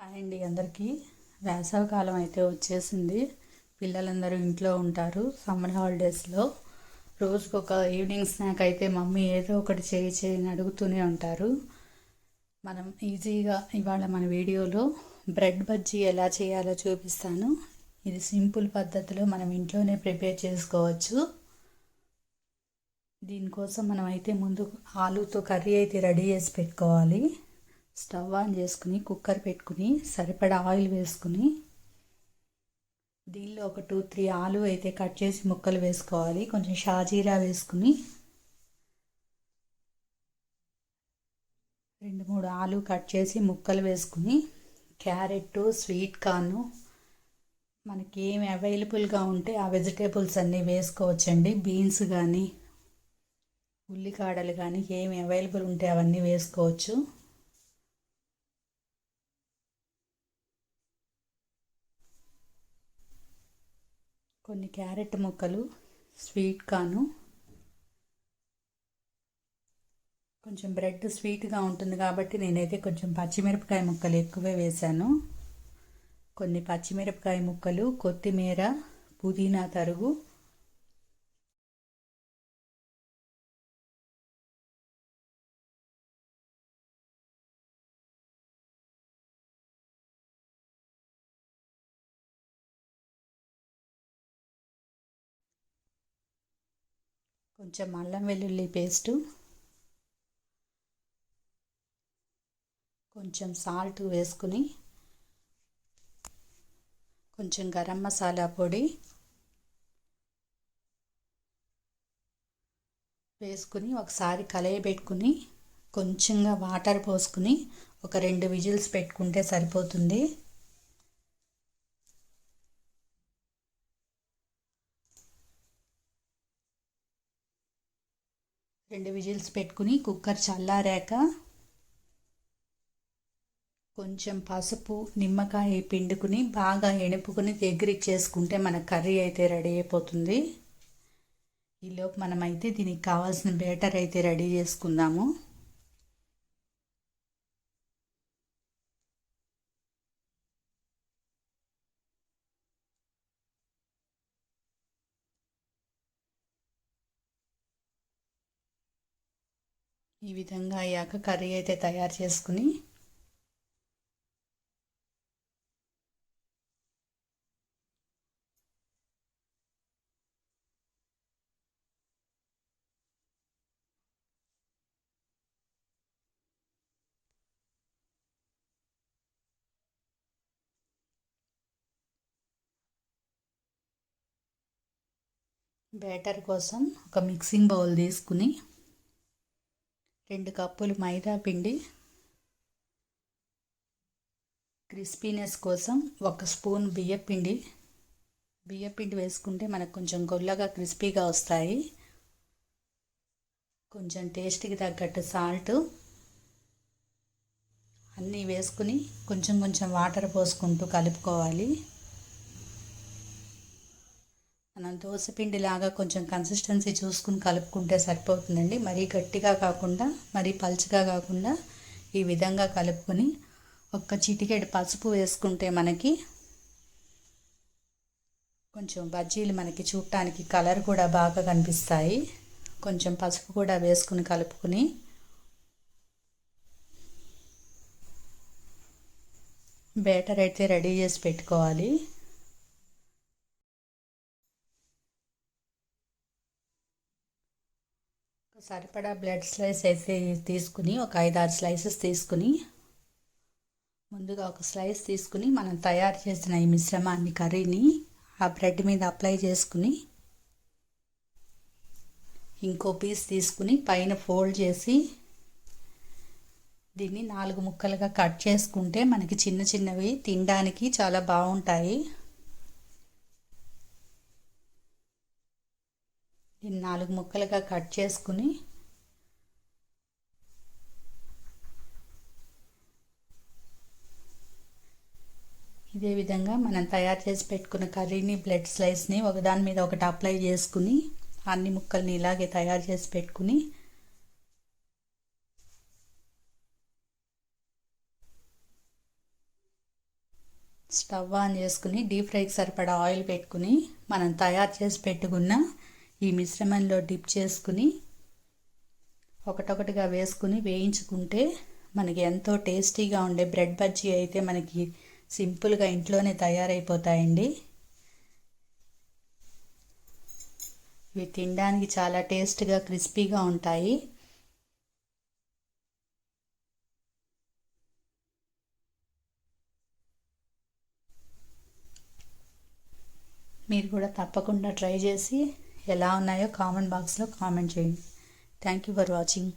Hi అండి అందరికీ. వేసవికాలం అయితే వచ్చేసింది. పిల్లలందరూ ఇంట్లో ఉంటారు సమ్మర్ హాలిడేస్లో రోజుకు ఒక ఈవినింగ్ స్నాక్ అయితే మమ్మీ ఏదో ఒకటి చేయి చేయని అడుగుతూనే ఉంటారు. మనం ఈజీగా ఇవాళ మన వీడియోలో బ్రెడ్ బజ్జీ ఎలా చేయాలో చూపిస్తాను. ఇది సింపుల్ పద్ధతిలో మనం ఇంట్లోనే ప్రిపేర్ చేసుకోవచ్చు. దీనికోసం మనం అయితే ముందు ఆలూతో కర్రీ అయితే రెడీ చేసి పెట్టుకోవాలి. స్టవ్ ఆన్ చేసుకుని కుక్కర్ పెట్టుకుని సరిపడా ఆయిల్ వేసుకుని దీనిలో ఒక టూ త్రీ ఆలు అయితే కట్ చేసి ముక్కలు వేసుకోవాలి. కొంచెం షాజీరా వేసుకుని రెండు మూడు ఆలు కట్ చేసి ముక్కలు వేసుకుని క్యారెట్ స్వీట్ కార్న్ మనకి ఏమి అవైలబుల్గా ఉంటే ఆ వెజిటేబుల్స్ అన్నీ వేసుకోవచ్చండి. బీన్స్ కానీ ఉల్లికాడలు కానీ ఏమి అవైలబుల్ ఉంటే అవన్నీ వేసుకోవచ్చు. కొన్ని క్యారెట్ ముక్కలు స్వీట్ కాను. కొంచెం బ్రెడ్ స్వీట్గా ఉంటుంది కాబట్టి నేనైతే కొంచెం పచ్చిమిరపకాయ ముక్కలు ఎక్కువే వేశాను. కొన్ని పచ్చిమిరపకాయ ముక్కలు కొత్తిమీర పుదీనా తరుగు కొంచెం అల్లం వెల్లుల్లి పేస్టు కొంచెం సాల్ట్ వేసుకుని కొంచెం గరం మసాలా పొడి వేసుకుని ఒకసారి కలయబెట్టుకుని కొంచెంగా వాటర్ పోసుకుని ఒక రెండు విజిల్స్ పెట్టుకుంటే సరిపోతుంది. రెండు విజిల్స్ పెట్టుకుని కుక్కర్ చల్లారాక కొంచెం పసుపు నిమ్మకాయ పిండుకుని బాగా ఎనుపుకుని దగ్గరికి చేసుకుంటే మన కర్రీ అయితే రెడీ అయిపోతుంది. ఈలోపు మనమైతే దీనికి కావాల్సిన బేటర్ అయితే రెడీ చేసుకుందాము. ఈ విధంగా అయ్యాక కర్రీ అయితే తయారు చేసుకుని బ్యాటర్ కోసం ఒక మిక్సింగ్ బౌల్ తీసుకుని రెండు కప్పులు మైదా పిండి క్రిస్పీనెస్ కోసం ఒక స్పూన్ బియ్యపిండి బియ్యపిండి వేసుకుంటే మనకు కొంచెం గొల్లగా క్రిస్పీగా వస్తాయి. కొంచెం టేస్ట్కి తగ్గట్టు సాల్ట్. అన్నీ వేసుకుని కొంచెం కొంచెం వాటర్ పోసుకుంటూ కలుపుకోవాలి. దోశపిండిలాగా లాగా కొంచెం కన్సిస్టెన్సీ చూసుకుని కలుపుకుంటే సరిపోతుందండి. మరీ గట్టిగా కాకుండా మరీ పలుచగా కాకుండా ఈ విధంగా కలుపుకొని ఒక్క చిటికెడు పసుపు వేసుకుంటే మనకి కొంచెం బజ్జీలు మనకి చూడటానికి కలర్ కూడా బాగా కనిపిస్తాయి. కొంచెం పసుపు కూడా వేసుకుని కలుపుకొని బేటర్ అయితే రెడీ చేసి పెట్టుకోవాలి. సరిపడా బ్లడ్ స్లైస్ అయితే తీసుకుని ఒక ఐదు ఆరు స్లైసెస్ తీసుకుని ముందుగా ఒక స్లైస్ తీసుకుని మనం తయారు చేసిన ఈ మిశ్రమాన్ని కర్రీని ఆ బ్రెడ్ మీద అప్లై చేసుకుని ఇంకో పీస్ తీసుకుని పైన ఫోల్డ్ చేసి దీన్ని నాలుగు ముక్కలుగా కట్ చేసుకుంటే మనకి చిన్న చిన్నవి తినడానికి చాలా బాగుంటాయి. దీన్ని నాలుగు ముక్కలుగా కట్ చేసుకుని ఇదే విధంగా మనం తయారు చేసి పెట్టుకున్న కర్రీని బ్లడ్ స్లైస్ని ఒకదాని మీద ఒకటి అప్లై చేసుకుని అన్ని ముక్కల్ని ఇలాగే తయారు చేసి పెట్టుకుని స్టవ్ ఆన్ చేసుకుని డీప్ ఫ్రైకి సరిపడా ఆయిల్ పెట్టుకుని మనం తయారు చేసి పెట్టుకున్న ఈ మిశ్రమంలో డిప్ చేసుకుని ఒకటొకటిగా వేసుకుని వేయించుకుంటే మనకి ఎంతో టేస్టీగా ఉండే బ్రెడ్ బజ్జీ అయితే మనకి సింపుల్గా ఇంట్లోనే తయారైపోతాయండి. ఇవి తినడానికి చాలా టేస్ట్గా క్రిస్పీగా ఉంటాయి. మీరు కూడా తప్పకుండా ట్రై చేసి ఎలా ఉన్నాయో కామెంట్ బాక్స్లో కామెంట్ చేయండి. Thank you for watching